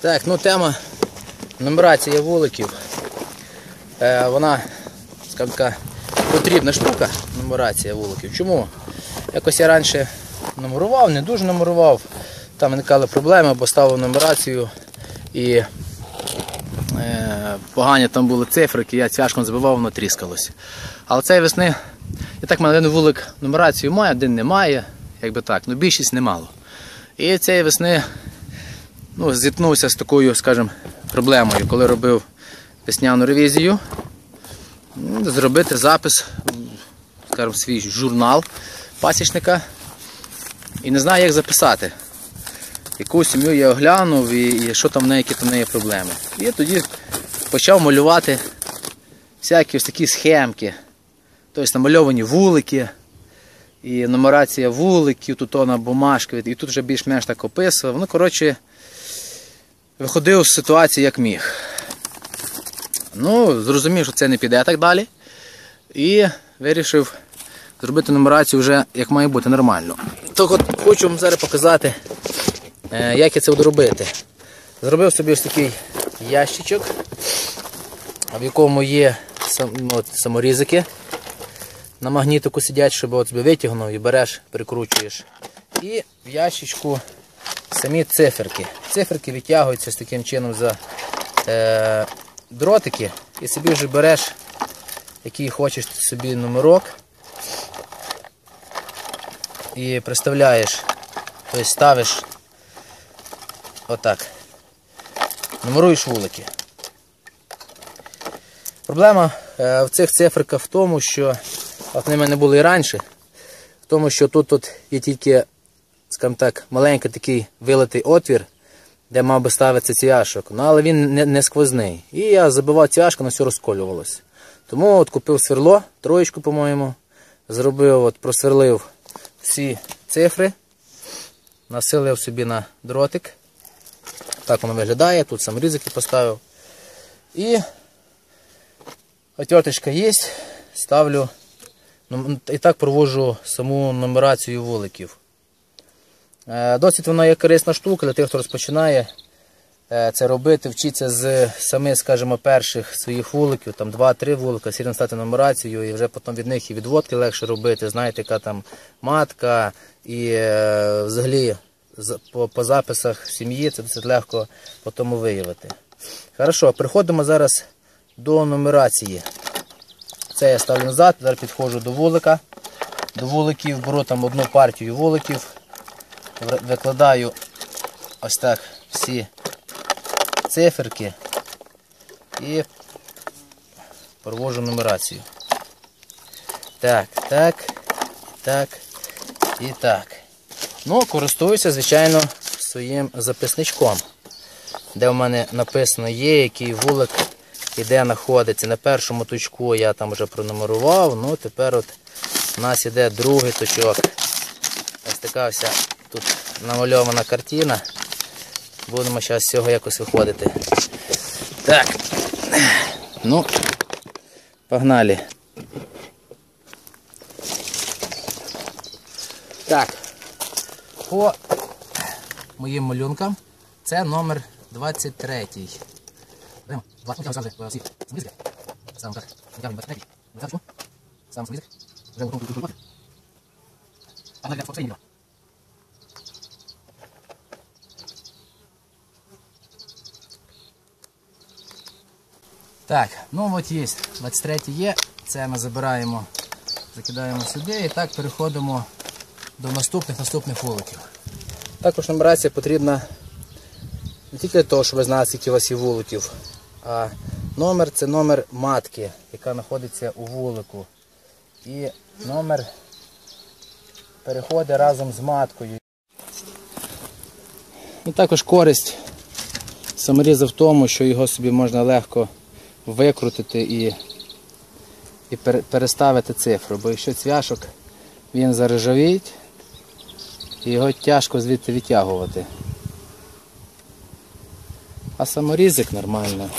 Так, ну тема нумерація вуликів. Е, вона, скажімо потрібна штука, нумерація вуликів. Чому? Якось я раніше нумерував, не дуже нумерував. Там виникали проблеми, бо ставив нумерацію і е, погані там були цифрики, я тяжко забивав, воно тріскалося. Але цієї весни, і так в мене один вулик нумерацію має, один немає, якби так, ну більшість немало. І цієї весни ну, зіткнувся з такою, скажімо, проблемою, коли робив весняну ревізію, зробити запис, скажімо, свій журнал пасічника і не знаю, як записати. Яку сім'ю я оглянув і, і що там в неї, які там в неї проблеми. І тоді почав малювати всякі ось такі схемки. Тобто намальовані вулики, і нумерація вуликів, тут на бумажки, і тут вже більш-менш так описував. Ну, коротше, виходив з ситуації як міг. Ну, зрозумів, що це не піде так далі. І вирішив зробити нумерацію вже як має бути нормально. Так от хочу вам зараз показати, е, як я це буду робити. Зробив собі ось такий ящичок, в якому є саморізики на магнітику сидять, щоб от собі витягнув і береш, прикручуєш. І в ящичку самі циферки. Циферки відтягуються з таким чином за е, дротики і собі вже береш, який хочеш собі номерок і приставляєш, тобто ставиш отак. Нумеруєш вулики. Проблема е, в цих циферках в тому, що от в мене були і раніше, в тому, що тут, тут є тільки, скажімо так, маленький такий вилитий отвір, де мав би ставитися цвяшок, ну, але він не, не сквозний. І я забивав цвяшку, на все розколювалося. Тому от купив сверло, троєчку, по-моєму, зробив, от просверлив всі цифри, насилив собі на дротик. Так воно виглядає, тут сам ризики поставив. І отверточка є, ставлю ну, і так проводжу саму нумерацію вуликів. Е, Досить вона є корисна штука для тих, хто розпочинає е, це робити, вчиться з самих, скажімо, перших своїх вуликів, там 2-3 вулика, сірно стати нумерацію, і вже потім від них і відводки легше робити. Знаєте, яка там матка, і е, взагалі по, записах сім'ї це досить легко потім виявити. Хорошо, переходимо зараз до нумерації. Це я ставлю назад, зараз підходжу до вулика. До вуликів беру там одну партію вуликів, викладаю ось так всі циферки і провожу нумерацію. Так, так, так і так. Ну, користуюся, звичайно, своїм записничком, де в мене написано є, який вулик і де знаходиться. На першому точку я там вже пронумерував, ну тепер от у нас іде другий точок. Ось така вся тут намальована картина. Будемо зараз з цього якось виходити. Так. Ну, погнали. Так. По моїм малюнкам це номер 23. Беремо. Два. Ну, зараз вже всі саморізки. Сам так. Витягуємо 23. Витягуємо. Сам. Вже готовий культурувати. А далі фотографії. Так, ну от є, 23 є, це ми забираємо, закидаємо сюди і так переходимо до наступних наступних вуликів. Також нумерація потрібна не тільки для того, щоб ви знали, скільки у вас є вуликів, а номер це номер матки, яка знаходиться у вулику. І номер переходить разом з маткою. І також користь саморіза в тому, що його собі можна легко викрутити і, і переставити цифру, бо якщо цвяшок він заржавіють, його тяжко звідти відтягувати. А саморізик нормально.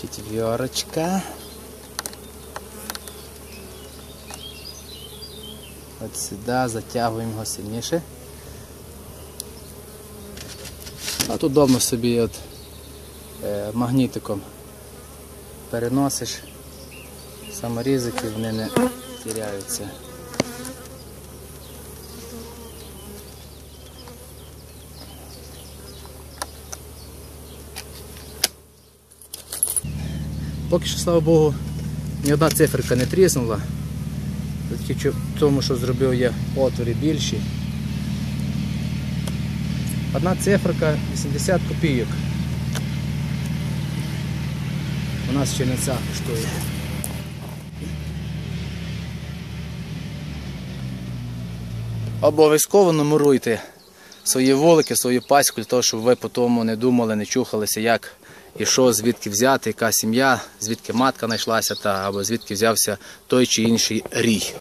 Четверочка. От сюди затягуємо його сильніше. А тут вдома собі от, е, магнітиком переносиш саморізики, вони не тіряються. Поки що, слава Богу, ні одна циферка не тріснула. Тільки в тому, що зробив я отвори більші. Одна циферка 80 копійок. У нас ще не ця коштує. Обов'язково нумеруйте свої волики, свою паську, для того, щоб ви по тому не думали, не чухалися, як і що, звідки взяти, яка сім'я, звідки матка знайшлася, та, або звідки взявся той чи інший рій.